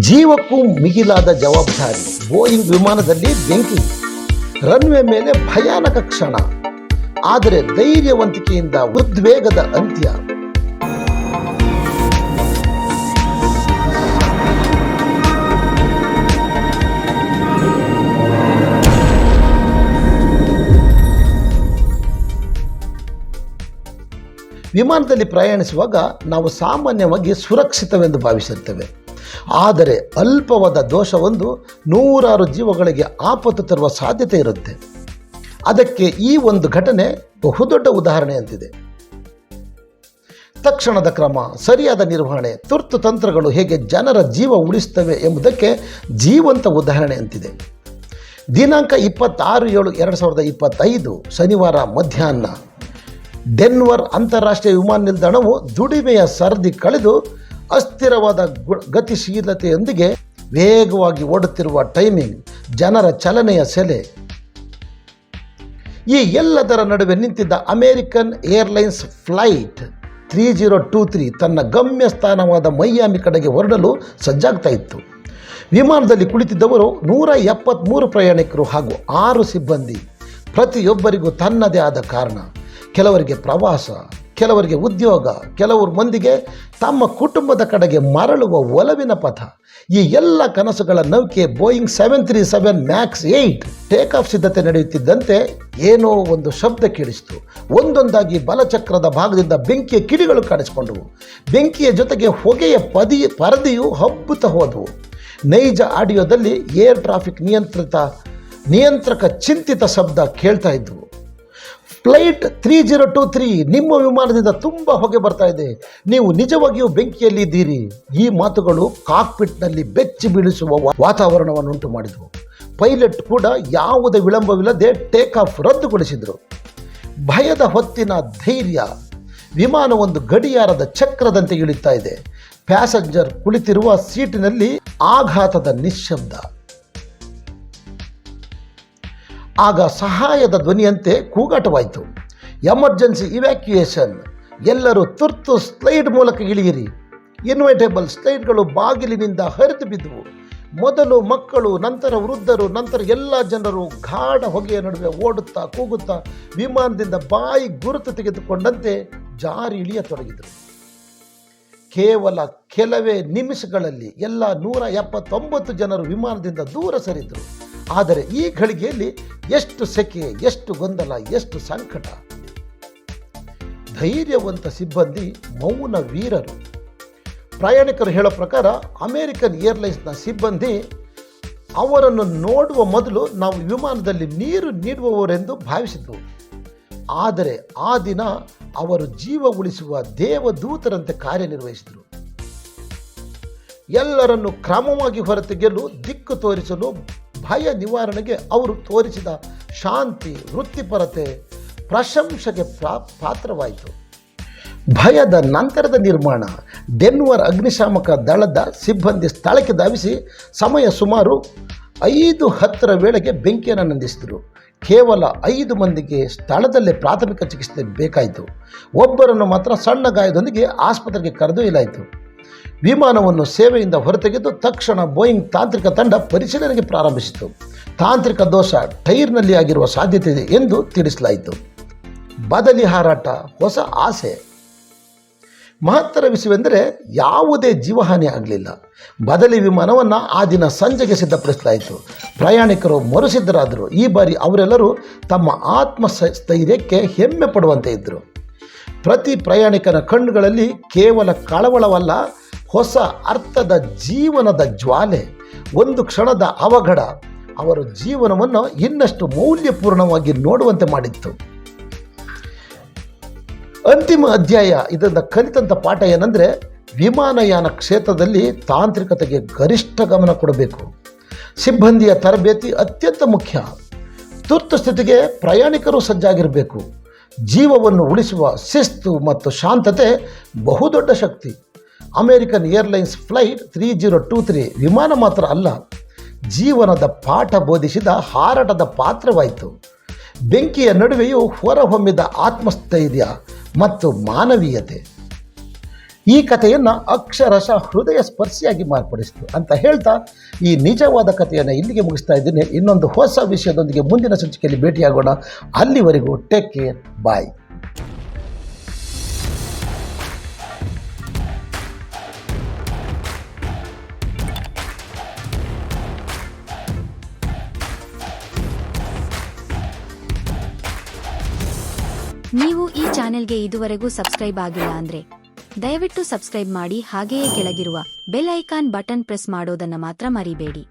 ಜೀವಕ್ಕೂ ಮಿಗಿಲಾದ ಜವಾಬ್ದಾರಿ. ಬೋಯಿಂಗ್ ವಿಮಾನದಲ್ಲಿ ಬೆಂಕಿ. ರನ್ವೆ ಮೇಲೆ ಭಯಾನಕ ಕ್ಷಣ. ಆದರೆ ಧೈರ್ಯವಂತಿಕೆಯಿಂದ ಉದ್ವೇಗದ ಅಂತ್ಯ. ವಿಮಾನದಲ್ಲಿ ಪ್ರಯಾಣಿಸುವಾಗ ನಾವು ಸಾಮಾನ್ಯವಾಗಿ ಸುರಕ್ಷಿತವೆಂದು ಭಾವಿಸಿರ್ತೇವೆ ಆದರೆ ಅಲ್ಪವಾದ ದೋಷವೊಂದು ನೂರಾರು ಜೀವಗಳಿಗೆ ಆಪತ್ತು ತರುವ ಸಾಧ್ಯತೆ ಇರುತ್ತೆ. ಅದಕ್ಕೆ ಈ ಒಂದು ಘಟನೆ ಬಹುದೊಡ್ಡ ಉದಾಹರಣೆ ಅಂತಿದೆ. ತಕ್ಷಣದ ಕ್ರಮ, ಸರಿಯಾದ ನಿರ್ವಹಣೆ, ತುರ್ತು ತಂತ್ರಗಳು ಹೇಗೆ ಜನರ ಜೀವ ಉಳಿಸ್ತವೆ ಎಂಬುದಕ್ಕೆ ಜೀವಂತ ಉದಾಹರಣೆ ಅಂತಿದೆ. ದಿನಾಂಕ ಇಪ್ಪತ್ತಾರು ಏಳು ಎರಡು ಸಾವಿರದ ಇಪ್ಪತ್ತೈದು, ಶನಿವಾರ ಮಧ್ಯಾಹ್ನ. ಡೆನ್ವರ್ ಅಂತಾರಾಷ್ಟ್ರೀಯ ವಿಮಾನ ನಿಲ್ದಾಣವು ದುಡಿಮೆಯ ಸರದಿ ಕಳೆದು ಅಸ್ಥಿರವಾದ ಗತಿಶೀಲತೆಯೊಂದಿಗೆ ವೇಗವಾಗಿ ಓಡುತ್ತಿರುವ ಟೈಮಿಂಗ್ ಜನರ ಚಲನೆಯ ಸೆಲೆ. ಈ ಎಲ್ಲದರ ನಡುವೆ ನಿಂತಿದ್ದ American Airlines flight three zero two three ತನ್ನ ಗಮ್ಯ ಸ್ಥಾನವಾದ ಮೈಯಾಮಿ ಕಡೆಗೆ ಹೊರಡಲು ಸಜ್ಜಾಗ್ತಾ ಇತ್ತು. ವಿಮಾನದಲ್ಲಿ ಕುಳಿತಿದ್ದವರು ನೂರ ಎಪ್ಪತ್ತ್ಮೂರು ಪ್ರಯಾಣಿಕರು ಹಾಗೂ ಆರು ಸಿಬ್ಬಂದಿ. ಪ್ರತಿಯೊಬ್ಬರಿಗೂ ತನ್ನದೇ ಆದ ಕಾರಣ. ಕೆಲವರಿಗೆ ಪ್ರವಾಸ ಕೆಲವರಿಗೆ ಉದ್ಯೋಗ, ಕೆಲವರು ಮಂದಿಗೆ ತಮ್ಮ ಕುಟುಂಬದ ಕಡೆಗೆ ಮರಳುವ ಒಲವಿನ ಪಥ. ಈ ಎಲ್ಲ ಕನಸುಗಳ ನೌಕೆ Boeing seven three seven max eight take off ಸಿದ್ಧತೆ ನಡೆಯುತ್ತಿದ್ದಂತೆ ಏನೋ ಒಂದು ಶಬ್ದ ಕೇಳಿಸಿತು. ಒಂದೊಂದಾಗಿ ಬಲಚಕ್ರದ ಭಾಗದಿಂದ ಬೆಂಕಿಯ ಕಿಡಿಗಳು ಕಾಣಿಸಿಕೊಂಡವು. ಬೆಂಕಿಯ ಜೊತೆಗೆ ಹೊಗೆಯ ಪದಿ, ಪರದೆಯು ಹಬ್ಬುತ್ತಾ ಹೋದವು. ನೈಜ ಆಡಿಯೋದಲ್ಲಿ ಏರ್ ಟ್ರಾಫಿಕ್ ನಿಯಂತ್ರಿತ, ನಿಯಂತ್ರಕ ಚಿಂತಿತ ಶಬ್ದ ಕೇಳ್ತಾ ಇದ್ವು. Flight three zero two three ನಿಮ್ಮ ವಿಮಾನದಿಂದ ತುಂಬ ಹೊಗೆ ಬರ್ತಾ ಇದೆ. ನೀವು ನಿಜವಾಗಿಯೂ ಬೆಂಕಿಯಲ್ಲಿ ಇದ್ದೀರಿ. ಈ ಮಾತುಗಳು ಕಾಕ್ಪಿಟ್ನಲ್ಲಿ ಬೆಚ್ಚಿ ಬೀಳಿಸುವ ವಾತಾವರಣವನ್ನುಂಟು ಮಾಡಿದವು. ಪೈಲಟ್ ಕೂಡ ಯಾವುದೇ ವಿಳಂಬವಿಲ್ಲದೆ ಟೇಕ್ ಆಫ್ ರದ್ದುಗೊಳಿಸಿದರು. ಭಯದ ಹೊತ್ತಿನ ಧೈರ್ಯ ವಿಮಾನ ಒಂದು ಗಡಿಯಾರದ ಚಕ್ರದಂತೆ ಇಳಿತಾ ಇದೆ. ಪ್ಯಾಸೆಂಜರ್ ಕುಳಿತಿರುವ ಸೀಟಿನಲ್ಲಿ ಆಘಾತದ ನಿಶ್ಶಬ್ದ. ಆಗ ಸಹಾಯದ ಧ್ವನಿಯಂತೆ ಕೂಗಾಟವಾಯಿತು. ಎಮರ್ಜೆನ್ಸಿ ಇವ್ಯಾಕ್ಯುಯೇಷನ್ ಎಲ್ಲರೂ ತುರ್ತು ಸ್ಲೈಡ್ ಮೂಲಕ ಇಳಿಯಿರಿ. ಇನ್ವೈಟೇಬಲ್ ಸ್ಲೈಡ್ಗಳು ಬಾಗಿಲಿನಿಂದ ಹರಿದು ಬಿದ್ದವು. ಮೊದಲು ಮಕ್ಕಳು, ನಂತರ ವೃದ್ಧರು, ನಂತರ ಎಲ್ಲ ಜನರು ಗಾಢ ಹೊಗೆಯ ನಡುವೆ ಓಡುತ್ತಾ ಕೂಗುತ್ತಾ ವಿಮಾನದಿಂದ ಬಾಯಿ ಗುರುತು ತೆಗೆದುಕೊಂಡಂತೆ ಜಾರಿ ಇಳಿಯತೊಡಗಿದರು. ಕೇವಲ ಕೆಲವೇ ನಿಮಿಷಗಳಲ್ಲಿ ಎಲ್ಲ ನೂರ ಎಪ್ಪತ್ತೊಂಬತ್ತು ಜನರು ವಿಮಾನದಿಂದ ದೂರ ಸರಿದರು. ಆದರೆ ಈ ಘಳಿಗೆಯಲ್ಲಿ ಎಷ್ಟು ಸೆಕೆ, ಎಷ್ಟು ಗೊಂದಲ, ಎಷ್ಟು ಸಂಕಟ? ಧೈರ್ಯವಂತ ಸಿಬ್ಬಂದಿ ಮೌನ ವೀರರು. ಪ್ರಯಾಣಿಕರು ಹೇಳೋ ಪ್ರಕಾರ ಅಮೇರಿಕನ್ ಏರ್ಲೈನ್ಸ್ನ ಸಿಬ್ಬಂದಿ ಅವರನ್ನು ನೋಡುವ ಮೊದಲು ನಾವು ವಿಮಾನದಲ್ಲಿ ನೀರು ನೀಡುವವರೆಂದು ಭಾವಿಸಿದ್ವು ಆದರೆ ಆ ದಿನ ಅವರು ಜೀವ ಉಳಿಸುವ ದೇವದೂತರಂತೆ ಕಾರ್ಯನಿರ್ವಹಿಸಿದರು. ಎಲ್ಲರನ್ನು ಕ್ರಮವಾಗಿ ಹೊರತೆಗೆಯಲು ದಿಕ್ಕು ತೋರಿಸಲು ಭಯ ನಿವಾರಣೆಗೆ ಅವರು ತೋರಿಸಿದ ಶಾಂತಿ, ವೃತ್ತಿಪರತೆ ಪ್ರಶಂಸೆಗೆ ಪ್ರಾ, ಪಾತ್ರವಾಯಿತು. ಭಯದ ನಂತರದ ನಿರ್ಮಾಣ ಡೆನ್ವರ್ ಅಗ್ನಿಶಾಮಕ ದಳದ ಸಿಬ್ಬಂದಿ ಸ್ಥಳಕ್ಕೆ ಧಾವಿಸಿ ಸಮಯ ಸುಮಾರು ಐದು ಹತ್ತರ ವೇಳೆಗೆ ಬೆಂಕಿಯನ್ನು ನಂದಿಸಿದರು. ಕೇವಲ ಐದು ಮಂದಿಗೆ ಸ್ಥಳದಲ್ಲೇ ಪ್ರಾಥಮಿಕ ಚಿಕಿತ್ಸೆ ಬೇಕಾಯಿತು. ಒಬ್ಬರನ್ನು ಮಾತ್ರ ಸಣ್ಣ ಗಾಯದೊಂದಿಗೆ ಆಸ್ಪತ್ರೆಗೆ ಕರೆದೊಯ್ಯಲಾಯಿತು. ವಿಮಾನವನ್ನು ಸೇವೆಯಿಂದ ಹೊರತೆಗೆದು ತಕ್ಷಣ ಬೋಯಿಂಗ್ ತಾಂತ್ರಿಕ ತಂಡ ಪರಿಶೀಲನೆಗೆ ಪ್ರಾರಂಭಿಸಿತು. ತಾಂತ್ರಿಕ ದೋಷ ಟೈರ್ನಲ್ಲಿ ಆಗಿರುವ ಸಾಧ್ಯತೆ ಇದೆ ಎಂದು ತಿಳಿಸಲಾಯಿತು. ಬದಲಿ ಹಾರಾಟ ಹೊಸ ಆಸೆ. ಮಹತ್ತರ ವಿಷಯವೆಂದರೆ ಯಾವುದೇ ಜೀವಹಾನಿ ಆಗಲಿಲ್ಲ. ಬದಲಿ ವಿಮಾನವನ್ನು ಆ ದಿನ ಸಂಜೆಗೆ ಸಿದ್ಧಪಡಿಸಲಾಯಿತು. ಪ್ರಯಾಣಿಕರು ಮರುಸಿದ್ಧರಾದರು. ಈ ಬಾರಿ ಅವರೆಲ್ಲರೂ ತಮ್ಮ ಆತ್ಮ ಸ್ಥೈರ್ಯಕ್ಕೆ ಹೆಮ್ಮೆ ಪಡುವಂತೆ ಇದ್ದರು. ಪ್ರತಿ ಪ್ರಯಾಣಿಕನ ಕಣ್ಣುಗಳಲ್ಲಿ ಕೇವಲ ಕಳವಳವಲ್ಲ ಹೊಸ ಅರ್ಥದ ಜೀವನದ ಜ್ವಾಲೆ, ಒಂದು ಕ್ಷಣದ ಅವಘಡ, ಅವರ ಜೀವನವನ್ನು ಇನ್ನಷ್ಟು ಮೌಲ್ಯಪೂರ್ಣವಾಗಿ ನೋಡುವಂತೆ ಮಾಡಿತ್ತು. ಅಂತಿಮ ಅಧ್ಯಾಯ ಇದರಿಂದ ಕಲಿತಂಥ ಪಾಠ ಏನಂದರೆ, ವಿಮಾನಯಾನ ಕ್ಷೇತ್ರದಲ್ಲಿ ತಾಂತ್ರಿಕತೆಗೆ ಗರಿಷ್ಠ ಗಮನ ಕೊಡಬೇಕು. ಸಿಬ್ಬಂದಿಯ ತರಬೇತಿ ಅತ್ಯಂತ ಮುಖ್ಯ. ತುರ್ತು ಸ್ಥಿತಿಗೆ ಪ್ರಯಾಣಿಕರು ಸಜ್ಜಾಗಿರಬೇಕು. ಜೀವವನ್ನು ಉಳಿಸುವ ಶಿಸ್ತು ಮತ್ತು ಶಾಂತತೆ ಬಹುದೊಡ್ಡ ಶಕ್ತಿ. American Airlines flight three zero two three ವಿಮಾನ ಮಾತ್ರ ಅಲ್ಲ, ಜೀವನದ ಪಾಠ ಬೋಧಿಸಿದ ಹಾರಾಟದ ಪಾತ್ರವಾಯಿತು. ಬೆಂಕಿಯ ನಡುವೆಯೂ ಹೊರಹೊಮ್ಮಿದ ಆತ್ಮಸ್ಥೈರ್ಯ ಮತ್ತು ಮಾನವೀಯತೆ. ಈ ಕಥೆಯನ್ನು ಅಕ್ಷರಶಃ ಹೃದಯ ಸ್ಪರ್ಶಿಯಾಗಿ ಮಾರ್ಪಡಿಸಿತು ಅಂತ ಹೇಳ್ತಾ ಈ ನಿಜವಾದ ಕಥೆಯನ್ನು ಇಲ್ಲಿಗೆ ಮುಗಿಸ್ತಾ ಇದ್ದೀನಿ. ಇನ್ನೊಂದು ಹೊಸ ವಿಷಯದೊಂದಿಗೆ ಮುಂದಿನ ಸಂಚಿಕೆಯಲ್ಲಿ ಭೇಟಿಯಾಗೋಣ. ಅಲ್ಲಿವರೆಗೂ ಟೇಕ್ ಕೇರ್, ಬಾಯ್. ನೀವು ಈ ಚಾನೆಲ್ಗೆ ಇದುವರೆಗೂ ಸಬ್ಸ್ಕ್ರೈಬ್ ಆಗಿಲ್ಲ ಅಂದ್ರೆ ದಯವಿಟ್ಟು ಸಬ್ಸ್ಕ್ರೈಬ್ ಮಾಡಿ ಹಾಗೆಯೇ ಕೆಳಗಿರುವ ಬೆಲ್ ಐಕಾನ್ ಬಟನ್ ಪ್ರೆಸ್ ಮಾಡೋದನ್ನ ಮಾತ್ರ ಮರಿಬೇಡಿ.